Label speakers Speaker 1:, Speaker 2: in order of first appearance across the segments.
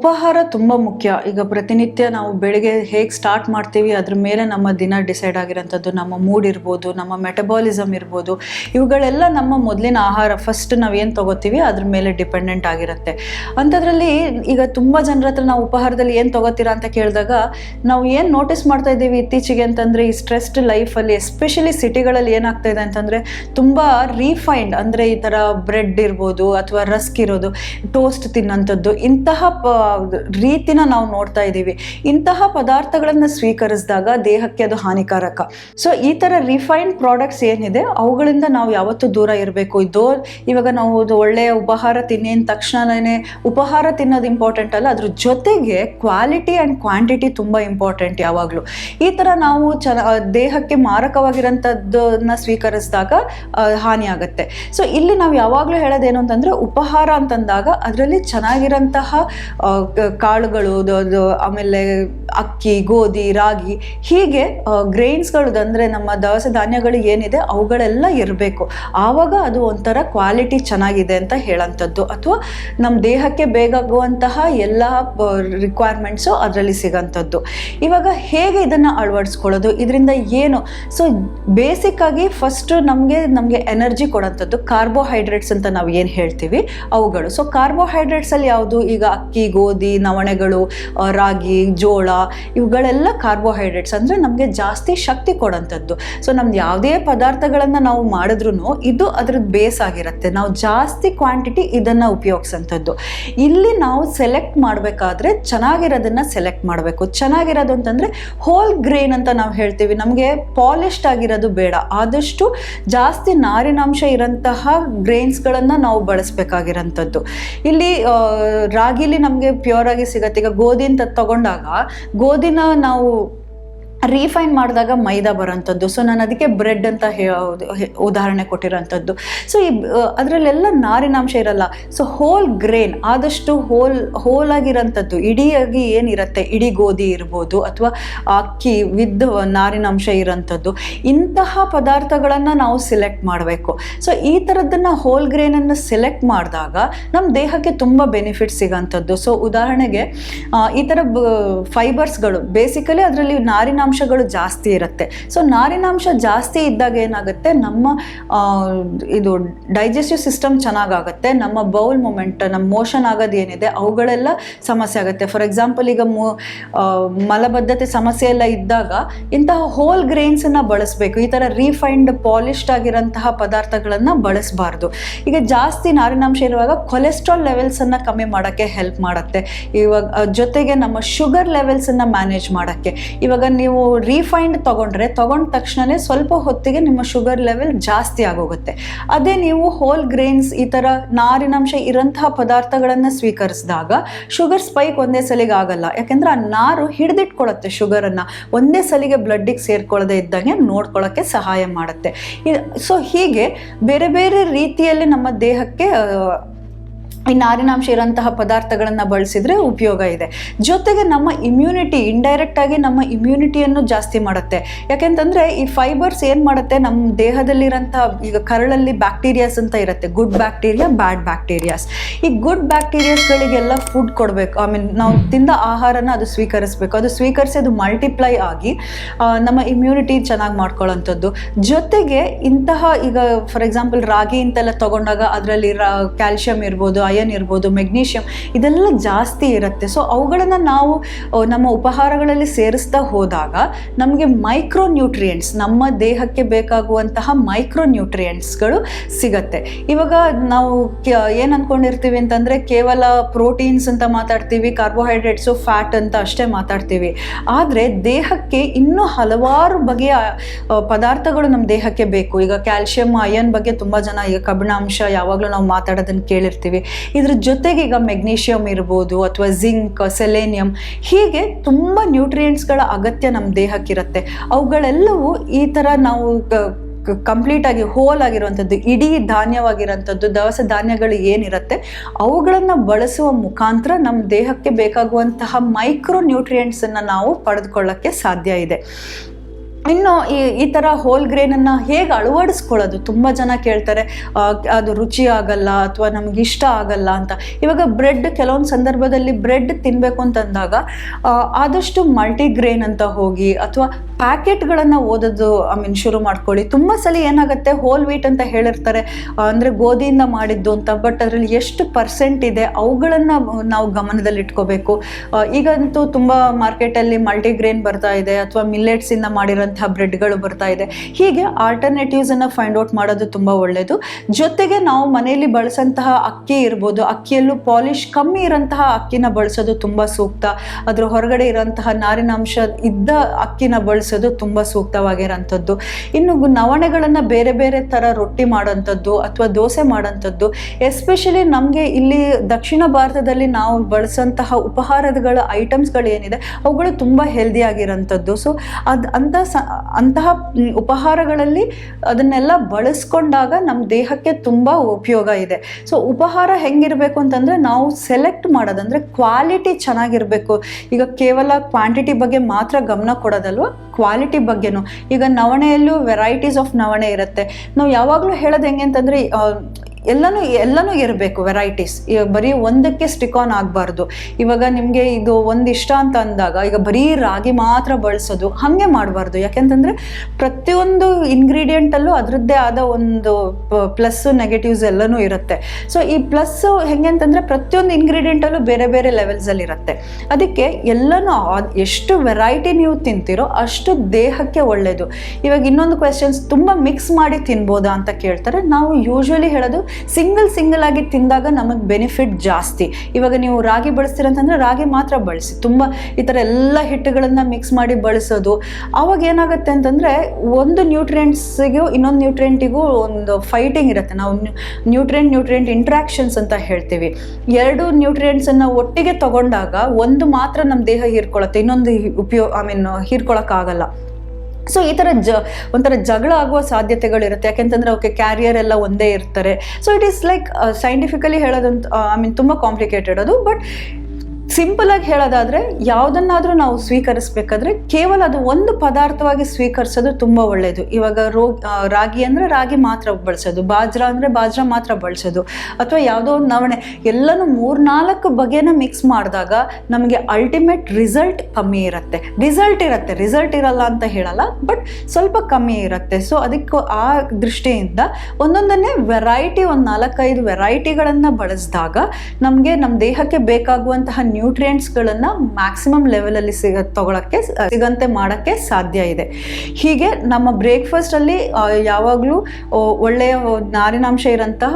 Speaker 1: ಉಪಹಾರ ತುಂಬ ಮುಖ್ಯ. ಈಗ ಪ್ರತಿನಿತ್ಯ ನಾವು ಬೆಳಿಗ್ಗೆ ಹೇಗೆ ಸ್ಟಾರ್ಟ್ ಮಾಡ್ತೀವಿ, ಅದ್ರ ಮೇಲೆ ನಮ್ಮ ದಿನ ಡಿಸೈಡ್ ಆಗಿರೋಂಥದ್ದು. ನಮ್ಮ ಮೂಡ್ ಇರ್ಬೋದು, ನಮ್ಮ ಮೆಟಬಾಲಿಸಮ್ ಇರ್ಬೋದು. ಇವುಗಳೆಲ್ಲ ನಮ್ಮ ಮೊದಲಿನ ಆಹಾರ. ಫಸ್ಟ್ ನಾವು ಏನು ತಗೋತೀವಿ, ಅದ್ರ ಮೇಲೆ ಡಿಪೆಂಡೆಂಟ್ ಆಗಿರುತ್ತೆ. ಅಂಥದ್ರಲ್ಲಿ ಈಗ ತುಂಬ ಜನರ ಹತ್ರ ನಾವು ಉಪಹಾರದಲ್ಲಿ ಏನು ತೊಗೋತೀರಾ ಅಂತ ಕೇಳಿದಾಗ, ನಾವು ಏನು ನೋಟಿಸ್ ಮಾಡ್ತಾ ಇದ್ದೀವಿ ಇತ್ತೀಚೆಗೆ ಅಂತಂದರೆ, ಈ ಸ್ಟ್ರೆಸ್ಡ್ ಲೈಫಲ್ಲಿ ಎಸ್ಪೆಷಲಿ ಸಿಟಿಗಳಲ್ಲಿ ಏನಾಗ್ತಾ ಇದೆ ಅಂತಂದರೆ, ತುಂಬ ರೀಫೈನ್ಡ್ ಅಂದರೆ ಈ ಥರ ಬ್ರೆಡ್ ಇರ್ಬೋದು, ಅಥವಾ ರಸ್ಕ್ ಇರೋದು ಟೋಸ್ಟ್ ತಿನ್ನೋಂಥದ್ದು, ಇಂತಹ ಪ ರೀತಿನ ನಾವು ನೋಡ್ತಾ ಇದ್ದೀವಿ. ಇಂತಹ ಪದಾರ್ಥಗಳನ್ನು ಸ್ವೀಕರಿಸಿದಾಗ ದೇಹಕ್ಕೆ ಅದು ಹಾನಿಕಾರಕ. ಸೊ ಈ ಥರ ರಿಫೈನ್ಡ್ ಪ್ರಾಡಕ್ಟ್ಸ್ ಏನಿದೆ, ಅವುಗಳಿಂದ ನಾವು ಯಾವತ್ತೂ ದೂರ ಇರಬೇಕು. ಇದು ಇವಾಗ ನಾವು ಅದು ಒಳ್ಳೆಯ ಉಪಹಾರ ತಿನ್ನಿ ತಕ್ಷಣನೇ ಉಪಹಾರ ತಿನ್ನೋದು ಇಂಪಾರ್ಟೆಂಟ್ ಅಲ್ಲ, ಅದ್ರ ಜೊತೆಗೆ ಕ್ವಾಲಿಟಿ ಆ್ಯಂಡ್ ಕ್ವಾಂಟಿಟಿ ತುಂಬ ಇಂಪಾರ್ಟೆಂಟ್ ಯಾವಾಗಲೂ. ಈ ಥರ ನಾವು ಚೆನ್ನ ದೇಹಕ್ಕೆ ಮಾರಕವಾಗಿರೋಂಥದ್ದನ್ನ ಸ್ವೀಕರಿಸಿದಾಗ ಹಾನಿಯಾಗುತ್ತೆ ಸೊ ಇಲ್ಲಿ ನಾವು ಯಾವಾಗಲೂ ಹೇಳೋದೇನು ಅಂತಂದರೆ, ಉಪಹಾರ ಅಂತಂದಾಗ, ಅದರಲ್ಲಿ ಚೆನ್ನಾಗಿರೋಂತಹ ಕಾಳುಗಳು ಆಮೇಲೆ ಅಕ್ಕಿ, ಗೋಧಿ, ರಾಗಿ, ಹೀಗೆ ಗ್ರೈನ್ಸ್ಗಳು ಅಂದರೆ ನಮ್ಮ ದವಸ ಧಾನ್ಯಗಳು ಏನಿದೆ ಅವುಗಳೆಲ್ಲ ಇರಬೇಕು. ಆವಾಗ ಅದು ಒಂಥರ ಕ್ವಾಲಿಟಿ ಚೆನ್ನಾಗಿದೆ ಅಂತ ಹೇಳೋಂಥದ್ದು ಅಥವಾ ನಮ್ಮ ದೇಹಕ್ಕೆ ಬೇಕಾಗುವಂತಹ ಎಲ್ಲ ರಿಕ್ವೈರ್ಮೆಂಟ್ಸು ಅದರಲ್ಲಿ ಸಿಗೋಂಥದ್ದು ಇವಾಗ ಹೇಗೆ ಇದನ್ನು ಅಳವಡಿಸ್ಕೊಳ್ಳೋದು? ಇದರಿಂದ ಏನು? ಸೊ ಆಗಿ ಫಸ್ಟ್ ನಮಗೆ ನಮಗೆ ಎನರ್ಜಿ ಕೊಡೋಂಥದ್ದು ಕಾರ್ಬೋಹೈಡ್ರೇಟ್ಸ್ ಅಂತ ನಾವು ಏನು ಹೇಳ್ತೀವಿ? ಅವುಗಳು. ಸೊ ಕಾರ್ಬೋಹೈಡ್ರೇಟ್ಸಲ್ಲಿ ಯಾವುದು? ಈಗ ಅಕ್ಕಿ ಗೋಧಿ, ನವಣೆಗಳು ರಾಗಿ, ಜೋಳ, ಇವುಗಳೆಲ್ಲ ಕಾರ್ಬೋಹೈಡ್ರೇಟ್ಸ್ ಅಂದರೆ ನಮಗೆ ಜಾಸ್ತಿ ಶಕ್ತಿ ಕೊಡೋಂಥದ್ದು. ಸೊ ನಮ್ದು ಯಾವುದೇ ಪದಾರ್ಥಗಳನ್ನು ನಾವು ಮಾಡಿದ್ರೂ ಇದು ಅದ್ರದ್ದು ಬೇಸ್ ಆಗಿರುತ್ತೆ. ನಾವು ಜಾಸ್ತಿ ಕ್ವಾಂಟಿಟಿ ಇದನ್ನು ಉಪಯೋಗಿಸೋಂಥದ್ದು. ಇಲ್ಲಿ ನಾವು ಸೆಲೆಕ್ಟ್ ಮಾಡಬೇಕಾದ್ರೆ ಚೆನ್ನಾಗಿರೋದನ್ನು ಸೆಲೆಕ್ಟ್ ಮಾಡಬೇಕು. ಚೆನ್ನಾಗಿರೋದು ಅಂತಂದರೆ ಹೋಲ್ ಗ್ರೇನ್ ಅಂತ ನಾವು ಹೇಳ್ತೀವಿ. ನಮಗೆ ಪಾಲಿಶ್ಡ್ ಆಗಿರೋದು ಬೇಡ. ಆದಷ್ಟು ಜಾಸ್ತಿ ನಾರಿನಾಂಶ ಇರೋಂತಹ ಗ್ರೇನ್ಸ್ಗಳನ್ನು ನಾವು ಬಳಸಬೇಕಾಗಿರೋಂಥದ್ದು. ಇಲ್ಲಿ ರಾಗಿಲಿ ನಮಗೆ ಪ್ಯೂರ್ ಆಗಿ ಸಿಗತ್ತೆ. ಈಗ ಗೋಧಿ ಅಂತ ತಗೊಂಡಾಗ ಗೋಧಿನ ನಾವು ರೀಫೈನ್ ಮಾಡಿದಾಗ ಮೈದಾ ಬರೋಂಥದ್ದು ಸೊ ನಾನು ಅದಕ್ಕೆ ಬ್ರೆಡ್ ಅಂತ ಉದಾಹರಣೆ ಕೊಟ್ಟಿರೋಂಥದ್ದು ಸೊ ಈ ಅದರಲ್ಲೆಲ್ಲ ನಾರಿನಾಂಶ ಇರಲ್ಲ. ಸೊ ಹೋಲ್ ಗ್ರೇನ್ ಆದಷ್ಟು ಹೋಲ್ ಹೋಲ್ ಆಗಿರೋಂಥದ್ದು ಇಡಿಯಾಗಿ ಏನಿರುತ್ತೆ? ಇಡೀ ಗೋಧಿ ಇರ್ಬೋದು ಅಥವಾ ಅಕ್ಕಿ ವಿದ್ ನಾರಿನಾಂಶ ಇರೋಂಥದ್ದು ಇಂತಹ ಪದಾರ್ಥಗಳನ್ನು ನಾವು ಸೆಲೆಕ್ಟ್ ಮಾಡಬೇಕು. ಸೊ ಈ ಥರದ್ದನ್ನು ಹೋಲ್ ಗ್ರೇನನ್ನು ಸೆಲೆಕ್ಟ್ ಮಾಡಿದಾಗ ನಮ್ಮ ದೇಹಕ್ಕೆ ತುಂಬ ಬೆನಿಫಿಟ್ ಸಿಗೋಂಥದ್ದು. ಸೊ ಉದಾಹರಣೆಗೆ ಈ ಥರ ಫೈಬರ್ಸ್ಗಳು ಬೇಸಿಕಲಿ ಅದರಲ್ಲಿ ನಾರಿನಾಂಶಗಳು ಜಾಸ್ತಿ ಇರುತ್ತೆ. ಸೊ ನಾರಿನಾಂಶ ಜಾಸ್ತಿ ಇದ್ದಾಗ ಏನಾಗುತ್ತೆ? ನಮ್ಮ ಇದು ಡೈಜೆಸ್ಟಿವ್ ಸಿಸ್ಟಮ್ ಚೆನ್ನಾಗಾಗುತ್ತೆ. ನಮ್ಮ ಬೌಲ್ ಮೂಮೆಂಟ್ ನಮ್ಮ ಮೋಷನ್ ಆಗೋದು ಏನಿದೆ, ಅವುಗಳೆಲ್ಲ ಸಮಸ್ಯೆ ಆಗುತ್ತೆ. ಫಾರ್ ಎಕ್ಸಾಂಪಲ್ ಈಗ ಮು ಮಲಬದ್ಧತೆ ಸಮಸ್ಯೆ ಎಲ್ಲ ಇದ್ದಾಗ ಇಂತಹ ಹೋಲ್ ಗ್ರೇನ್ಸನ್ನು ಬಳಸಬೇಕು. ಈ ಥರ ರೀಫೈನ್ಡ್ ಪಾಲಿಶ್ಡ್ ಆಗಿರೋಂತಹ ಪದಾರ್ಥಗಳನ್ನು ಬಳಸಬಾರ್ದು. ಈಗ ಜಾಸ್ತಿ ನಾರಿನಾಂಶ ಇರುವಾಗ ಕೊಲೆಸ್ಟ್ರಾಲ್ ಲೆವೆಲ್ಸನ್ನು ಕಮ್ಮಿ ಮಾಡೋಕ್ಕೆ ಹೆಲ್ಪ್ ಮಾಡುತ್ತೆ. ಇವಾಗ ಜೊತೆಗೆ ನಮ್ಮ ಶುಗರ್ ಲೆವೆಲ್ಸನ್ನು ಮ್ಯಾನೇಜ್ ಮಾಡೋಕ್ಕೆ. ಇವಾಗ ನೀವು ರೀಫೈನ್ಡ್ ತೊಗೊಂಡ್ರೆ, ತೊಗೊಂಡ ತಕ್ಷಣವೇ ಸ್ವಲ್ಪ ಹೊತ್ತಿಗೆ ನಿಮ್ಮ ಶುಗರ್ ಲೆವೆಲ್ ಜಾಸ್ತಿ ಆಗೋಗುತ್ತೆ. ಅದೇ ನೀವು ಹೋಲ್ ಗ್ರೇನ್ಸ್ ಈ ಥರ ನಾರಿನಾಂಶ ಇರೋಂತಹ ಪದಾರ್ಥಗಳನ್ನು ಸ್ವೀಕರಿಸಿದಾಗ ಶುಗರ್ ಸ್ಪೈಕ್ ಒಂದೇ ಸಲಿಗೆ ಆಗಲ್ಲ. ಯಾಕೆಂದರೆ ಆ ನಾರು ಹಿಡಿದಿಟ್ಕೊಳ್ಳುತ್ತೆ ಶುಗರನ್ನು ಒಂದೇ ಸಲಿಗೆ ಬ್ಲಡ್ಡಿಗೆ ಸೇರ್ಕೊಳ್ಳದೆ ಇದ್ದಂಗೆ ನೋಡ್ಕೊಳ್ಳೋಕ್ಕೆ ಸಹಾಯ ಮಾಡುತ್ತೆ. ಸೊ ಹೀಗೆ ಬೇರೆ ಬೇರೆ ರೀತಿಯಲ್ಲಿ ನಮ್ಮ ದೇಹಕ್ಕೆ ಈ ನಾರಿನಾಂಶ ಇರೋಂತಹ ಪದಾರ್ಥಗಳನ್ನು ಬಳಸಿದ್ರೆ ಉಪಯೋಗ ಇದೆ. ಜೊತೆಗೆ ನಮ್ಮ ಇಮ್ಯುನಿಟಿ ಇಂಡೈರೆಕ್ಟ್ ಆಗಿ ನಮ್ಮ ಇಮ್ಯುನಿಟಿಯನ್ನು ಜಾಸ್ತಿ ಮಾಡುತ್ತೆ. ಯಾಕೆಂತಂದ್ರೆ ಈ ಫೈಬರ್ಸ್ ಏನು ಮಾಡುತ್ತೆ? ನಮ್ಮ ದೇಹದಲ್ಲಿರೋಂತಹ ಈಗ ಕರಳಲ್ಲಿ ಬ್ಯಾಕ್ಟೀರಿಯಾಸ್ ಅಂತ ಇರುತ್ತೆ. ಗುಡ್ ಬ್ಯಾಕ್ಟೀರಿಯಾ ಬ್ಯಾಡ್ ಬ್ಯಾಕ್ಟೀರಿಯಾಸ್ ಈ ಗುಡ್ ಬ್ಯಾಕ್ಟೀರಿಯಾಸ್ಗಳಿಗೆಲ್ಲ ಫುಡ್ ಕೊಡಬೇಕು. ಐ ಮೀನ್ ನಾವು ತಿಂದ ಆಹಾರನ ಅದು ಸ್ವೀಕರಿಸಬೇಕು. ಅದು ಸ್ವೀಕರಿಸಿ ಅದು ಮಲ್ಟಿಪ್ಲೈ ಆಗಿ ನಮ್ಮ ಇಮ್ಯುನಿಟಿ ಚೆನ್ನಾಗಿ ಮಾಡ್ಕೊಳ್ಳೋಂಥದ್ದು ಜೊತೆಗೆ ಇಂತಹ ಈಗ ಫಾರ್ ಎಕ್ಸಾಂಪಲ್ ರಾಗಿ ಅಂತೆಲ್ಲ ತಗೊಂಡಾಗ ಅದರಲ್ಲಿ ಕ್ಯಾಲ್ಶಿಯಂ ಇರ್ಬೋದು ಅಯನ್ ಇರ್ಬೋದು ಮೆಗ್ನೀಷಿಯಂ ಇದೆಲ್ಲ ಜಾಸ್ತಿ ಇರುತ್ತೆ. ಸೊ ಅವುಗಳನ್ನು ನಾವು ನಮ್ಮ ಉಪಹಾರಗಳಲ್ಲಿ ಸೇರಿಸ್ತಾ ಹೋದಾಗ ನಮಗೆ ಮೈಕ್ರೋ ನ್ಯೂಟ್ರಿಯೆಂಟ್ಸ್ ನಮ್ಮ ದೇಹಕ್ಕೆ ಬೇಕಾಗುವಂತಹ ಮೈಕ್ರೋ ನ್ಯೂಟ್ರಿಯೆಂಟ್ಸ್ಗಳು ಸಿಗತ್ತೆ. ಇವಾಗ ನಾವು ಏನು ಅಂದ್ಕೊಂಡಿರ್ತೀವಿ ಅಂತಂದರೆ ಕೇವಲ ಪ್ರೋಟೀನ್ಸ್ ಅಂತ ಮಾತಾಡ್ತೀವಿ ಕಾರ್ಬೋಹೈಡ್ರೇಟ್ಸು ಫ್ಯಾಟ್ ಅಂತ ಅಷ್ಟೇ ಮಾತಾಡ್ತೀವಿ. ಆದರೆ ದೇಹಕ್ಕೆ ಇನ್ನೂ ಹಲವಾರು ಬಗೆಯ ಪದಾರ್ಥಗಳು ನಮ್ಮ ದೇಹಕ್ಕೆ ಬೇಕು. ಈಗ ಕ್ಯಾಲ್ಶಿಯಂ ಅಯನ್ ಬಗ್ಗೆ ತುಂಬ ಜನ, ಈಗ ಕಬ್ಬಿಣಾಂಶ ಯಾವಾಗಲೂ ನಾವು ಮಾತಾಡೋದನ್ನು ಕೇಳಿರ್ತೀವಿ. ಇದ್ರ ಜೊತೆಗೆ ಈಗ ಮೆಗ್ನೀಷಿಯಂ ಇರ್ಬೋದು ಅಥವಾ ಜಿಂಕ್, ಸೆಲೇನಿಯಂ, ಹೀಗೆ ತುಂಬ ನ್ಯೂಟ್ರಿಯೆಂಟ್ಸ್ಗಳ ಅಗತ್ಯ ನಮ್ಮ ದೇಹಕ್ಕಿರುತ್ತೆ. ಅವುಗಳೆಲ್ಲವೂ ಈ ಥರ ನಾವು ಕಂಪ್ಲೀಟ್ ಆಗಿ ಹೋಲ್ ಆಗಿರುವಂಥದ್ದು, ಇಡೀ ಧಾನ್ಯವಾಗಿರುವಂಥದ್ದು, ದವಸ ಧಾನ್ಯಗಳು ಏನಿರುತ್ತೆ, ಅವುಗಳನ್ನು ಬಳಸುವ ಮುಖಾಂತರ ನಮ್ಮ ದೇಹಕ್ಕೆ ಬೇಕಾಗುವಂತಹ ಮೈಕ್ರೋ ನ್ಯೂಟ್ರಿಯೆಂಟ್ಸನ್ನು ನಾವು ಪಡೆದುಕೊಳ್ಳೋಕ್ಕೆ ಸಾಧ್ಯ ಇದೆ. ಇನ್ನು ಈ ಈ ಥರ ಹೋಲ್ ಗ್ರೇನನ್ನು ಹೇಗೆ ಅಳವಡಿಸ್ಕೊಳ್ಳೋದು? ತುಂಬ ಜನ ಕೇಳ್ತಾರೆ ಅದು ರುಚಿ ಆಗಲ್ಲ ಅಥವಾ ನಮ್ಗೆ ಇಷ್ಟ ಆಗಲ್ಲ ಅಂತ. ಇವಾಗ ಬ್ರೆಡ್ ಕೆಲವೊಂದು ಸಂದರ್ಭದಲ್ಲಿ ಬ್ರೆಡ್ ತಿನ್ನಬೇಕು ಅಂತಂದಾಗ ಆದಷ್ಟು ಮಲ್ಟಿಗ್ರೇನ್ ಅಂತ ಹೋಗಿ ಅಥವಾ ಪ್ಯಾಕೆಟ್ಗಳನ್ನು ಓದೋದು, ಐ ಮೀನ್ ಶುರು ಮಾಡ್ಕೊಳ್ಳಿ. ತುಂಬ ಸಲ ಏನಾಗುತ್ತೆ, ಹೋಲ್ ವೀಟ್ ಅಂತ ಹೇಳಿರ್ತಾರೆ. ಅಂದರೆ ಗೋಧಿಯಿಂದ ಮಾಡಿದ್ದು ಅಂತ, ಬಟ್ ಅದರಲ್ಲಿ ಎಷ್ಟು ಪರ್ಸೆಂಟ್ ಇದೆ, ಅವುಗಳನ್ನು ನಾವು ಗಮನದಲ್ಲಿ ಇಟ್ಕೋಬೇಕು ಈಗಂತೂ ತುಂಬ ಮಾರ್ಕೆಟಲ್ಲಿ ಮಲ್ಟಿಗ್ರೇನ್ ಬರ್ತಾ ಇದೆ, ಅಥವಾ ಮಿಲ್ಲೆಟ್ಸಿಂದ ಮಾಡಿರೋಂಥ ಬ್ರೆಡ್ಗಳು ಬರ್ತಾ ಇದೆ. ಹೀಗೆ ಆಲ್ಟರ್ನೇಟಿವ್ಸನ್ನು ಫೈಂಡ್ ಔಟ್ ಮಾಡೋದು ತುಂಬ ಒಳ್ಳೆಯದು ಜೊತೆಗೆ ನಾವು ಮನೆಯಲ್ಲಿ ಬಳಸೋಂತಹ ಅಕ್ಕಿ ಇರ್ಬೋದು, ಅಕ್ಕಿಯಲ್ಲೂ ಪಾಲಿಶ್ ಕಮ್ಮಿ ಇರೋಂತಹ ಅಕ್ಕಿನ ಬಳಸೋದು ತುಂಬ ಸೂಕ್ತ. ಅದರ ಹೊರಗಡೆ ಇರೋಂತಹ ನಾರಿನಾಂಶ ಇದ್ದ ಅಕ್ಕಿನ ಬಳಸೋದು ತುಂಬ ಸೂಕ್ತವಾಗಿರೋಂಥದ್ದು. ಇನ್ನು ನವಣೆಗಳನ್ನು ಬೇರೆ ಬೇರೆ ಥರ ರೊಟ್ಟಿ ಮಾಡೋಂಥದ್ದು ಅಥವಾ ದೋಸೆ ಮಾಡೋಂಥದ್ದು, ಎಸ್ಪೆಷಲಿ ನಮಗೆ ಇಲ್ಲಿ ದಕ್ಷಿಣ ಭಾರತದಲ್ಲಿ ನಾವು ಬಳಸೋಂತಹ ಉಪಹಾರಗಳ ಐಟಮ್ಸ್ಗಳು ಏನಿದೆ ಅವುಗಳು ತುಂಬ ಹೆಲ್ದಿ ಆಗಿರೋಂಥದ್ದು ಸೊ, ಅದು ಅಂಥ ಸ, ಅಂತಹ ಉಪಹಾರಗಳಲ್ಲಿ ಅದನ್ನೆಲ್ಲ ಬಳಸ್ಕೊಂಡಾಗ ನಮ್ಮ ದೇಹಕ್ಕೆ ತುಂಬ ಉಪಯೋಗ ಇದೆ. ಸೊ, ಉಪಹಾರ ಹೆಂಗಿರಬೇಕು ಅಂತಂದರೆ ನಾವು ಸೆಲೆಕ್ಟ್ ಮಾಡೋದಂದ್ರೆ ಕ್ವಾಲಿಟಿ ಚೆನ್ನಾಗಿರಬೇಕು. ಈಗ ಕೇವಲ ಕ್ವಾಂಟಿಟಿ ಬಗ್ಗೆ ಮಾತ್ರ ಗಮನ ಕೊಡೋದಲ್ವ? ಕ್ವಾಲಿಟಿ ಬಗ್ಗೆನೂ. ಈಗ ನವಣೆಯಲ್ಲೂ ವೆರೈಟೀಸ್ ಆಫ್ ನವಣೆ ಇರುತ್ತೆ. ನಾವು ಯಾವಾಗಲೂ ಹೇಳೋದು ಹೆಂಗೆ ಅಂತಂದರೆ ಎಲ್ಲನೂ ಎಲ್ಲನೂ ಇರಬೇಕು ವೆರೈಟೀಸ್ ಈಗ ಬರೀ ಒಂದಕ್ಕೆ ಸ್ಟಿಕ್ ಆನ್ ಆಗಬಾರ್ದು. ಇವಾಗ ನಿಮಗೆ ಇದು ಒಂದು ಇಷ್ಟ ಅಂತ ಅಂದಾಗ, ಈಗ ಬರೀ ರಾಗಿ ಮಾತ್ರ ಬಳಸೋದು ಹಾಗೆ ಮಾಡಬಾರ್ದು. ಯಾಕೆಂತಂದರೆ ಪ್ರತಿಯೊಂದು ಇಂಗ್ರೀಡಿಯೆಂಟಲ್ಲೂ ಅದರದ್ದೇ ಆದ ಒಂದು ಪ್ಲಸ್ ನೆಗೆಟಿವ್ಸ್ ಎಲ್ಲನೂ ಇರುತ್ತೆ. ಸೊ ಈ ಪ್ಲಸ್ ಹೆಂಗೆ ಅಂತಂದರೆ ಪ್ರತಿಯೊಂದು ಇಂಗ್ರೀಡಿಯೆಂಟಲ್ಲೂ ಬೇರೆ ಬೇರೆ ಲೆವೆಲ್ಸಲ್ಲಿ ಇರುತ್ತೆ. ಅದಕ್ಕೆ ಎಲ್ಲನೂ ಎಷ್ಟು ವೆರೈಟಿ ನೀವು ತಿಂತೀರೋ ಅಷ್ಟು ದೇಹಕ್ಕೆ ಒಳ್ಳೆಯದು ಇವಾಗ ಇನ್ನೊಂದು ಕ್ವೆಶನ್ಸ್ ತುಂಬ ಮಿಕ್ಸ್ ಮಾಡಿ ತಿನ್ಬೋದಾ ಅಂತ ಕೇಳ್ತಾರೆ. ನಾವು ಯೂಶ್ವಲಿ ಹೇಳೋದು ಸಿಂಗಲ್ ಸಿಂಗಲ್ ಆಗಿ ತಿಂದಾಗ ನಮಗೆ ಬೆನಿಫಿಟ್ ಜಾಸ್ತಿ. ಇವಾಗ ನೀವು ರಾಗಿ ಬಳಸ್ತೀರಂತಂದ್ರೆ ರಾಗಿ ಮಾತ್ರ ಬಳಸಿ. ತುಂಬ ಈ ಥರ ಎಲ್ಲ ಹಿಟ್ಟುಗಳನ್ನು ಮಿಕ್ಸ್ ಮಾಡಿ ಬಳಸೋದು. ಅವಾಗ ಏನಾಗುತ್ತೆ ಅಂತಂದರೆ ಒಂದು ನ್ಯೂಟ್ರಿಯೆಂಟ್ಸಿಗೂ ಇನ್ನೊಂದು ನ್ಯೂಟ್ರಿಯೆಂಟಿಗೂ ಒಂದು ಫೈಟಿಂಗ್ ಇರುತ್ತೆ. ನಾವು ನ್ಯೂಟ್ರಿಯೆಂಟ್ ನ್ಯೂಟ್ರಿಯೆಂಟ್ ಇಂಟ್ರಾಕ್ಷನ್ಸ್ ಅಂತ ಹೇಳ್ತೀವಿ. ಎರಡು ನ್ಯೂಟ್ರಿಯೆಂಟ್ಸನ್ನು ಒಟ್ಟಿಗೆ ತಗೊಂಡಾಗ ಒಂದು ಮಾತ್ರ ನಮ್ಮ ದೇಹ ಹೀರ್ಕೊಳ್ಳುತ್ತೆ ಇನ್ನೊಂದು ಉಪಯೋಗ ಐ ಮೀನ್ ಹೀರ್ಕೊಳಕ್ಕಾಗಲ್ಲ. ಸೊ ಈ ಥರ ಜ, ಒಂಥರ ಜಗಳ ಆಗುವ ಸಾಧ್ಯತೆಗಳಿರುತ್ತೆ. ಯಾಕೆಂತಂದರೆ ಅವಕ್ಕೆ ಕ್ಯಾರಿಯರ್ ಎಲ್ಲ ಒಂದೇ ಇರ್ತಾರೆ. So it is like scientifically ಹೇಳೋದಂತ I mean ತುಂಬ ಕಾಂಪ್ಲಿಕೇಟೆಡ್ ಅದು. ಬಟ್ ಸಿಂಪಲ್ ಆಗಿ ಹೇಳೋದಾದ್ರೆ, ಯಾವುದನ್ನಾದ್ರೂ ನಾವು ಸ್ವೀಕರಿಸಬೇಕಾದ್ರೆ ಕೇವಲ ಅದು ಒಂದು ಪದಾರ್ಥವಾಗಿ ಸ್ವೀಕರಿಸೋದು ತುಂಬ ಒಳ್ಳೆಯದು ಇವಾಗ ರೋ ರಾಗಿ ಅಂದರೆ ರಾಗಿ ಮಾತ್ರ ಬಳಸೋದು, ಬಾಜ್ರ ಅಂದರೆ ಬಾಜ್ರ ಮಾತ್ರ ಬಳಸೋದು. ಅಥವಾ ಯಾವುದೋ ಒಂದು ನವಣೆ, ಎಲ್ಲನೂ ಮೂರ್ನಾಲ್ಕು ಬಗೆನ ಮಿಕ್ಸ್ ಮಾಡಿದಾಗ ನಮಗೆ ಅಲ್ಟಿಮೇಟ್ ರಿಸಲ್ಟ್ ಕಮ್ಮಿ ಇರುತ್ತೆ. ರಿಸಲ್ಟ್ ಇರುತ್ತೆ. ರಿಸಲ್ಟ್ ಇರಲ್ಲ ಅಂತ ಹೇಳಲ್ಲ ಬಟ್ ಸ್ವಲ್ಪ ಕಮ್ಮಿ ಇರುತ್ತೆ. ಸೊ ಅದಕ್ಕೆ ಆ ದೃಷ್ಟಿಯಿಂದ ಒಂದೊಂದನ್ನೇ ವೆರೈಟಿ ಒಂದು ನಾಲ್ಕೈದು ವೆರೈಟಿಗಳನ್ನು ಬಳಸಿದಾಗ ನಮಗೆ ನಮ್ಮ ದೇಹಕ್ಕೆ ಬೇಕಾಗುವಂತಹ ನ್ಯೂಟ್ರಿಯೆಂಟ್ಸ್ಗಳನ್ನು ಮ್ಯಾಕ್ಸಿಮಮ್ ಲೆವೆಲಲ್ಲಿ ಸಿಗ, ತಗೊಳಕ್ಕೆ ಸಿಗಂತೆ ಮಾಡೋಕ್ಕೆ ಸಾಧ್ಯ ಇದೆ. ಹೀಗೆ ನಮ್ಮ ಬ್ರೇಕ್ಫಾಸ್ಟಲ್ಲಿ ಯಾವಾಗಲೂ ಒಳ್ಳೆಯ ನಾರಿನಾಂಶ ಇರೋಂತಹ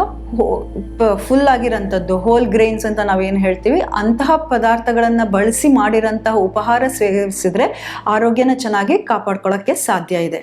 Speaker 1: ಫುಲ್ ಆಗಿರೋಂಥದ್ದು ಹೋಲ್ ಗ್ರೈನ್ಸ್ ಅಂತ ನಾವೇನು ಹೇಳ್ತೀವಿ, ಅಂತಹ ಪದಾರ್ಥಗಳನ್ನು ಬಳಸಿ ಮಾಡಿರೋಂತಹ ಉಪಹಾರ ಸೇವಿಸಿದರೆ ಆರೋಗ್ಯನ ಚೆನ್ನಾಗಿ ಕಾಪಾಡ್ಕೊಳ್ಳೋಕ್ಕೆ ಸಾಧ್ಯ ಇದೆ.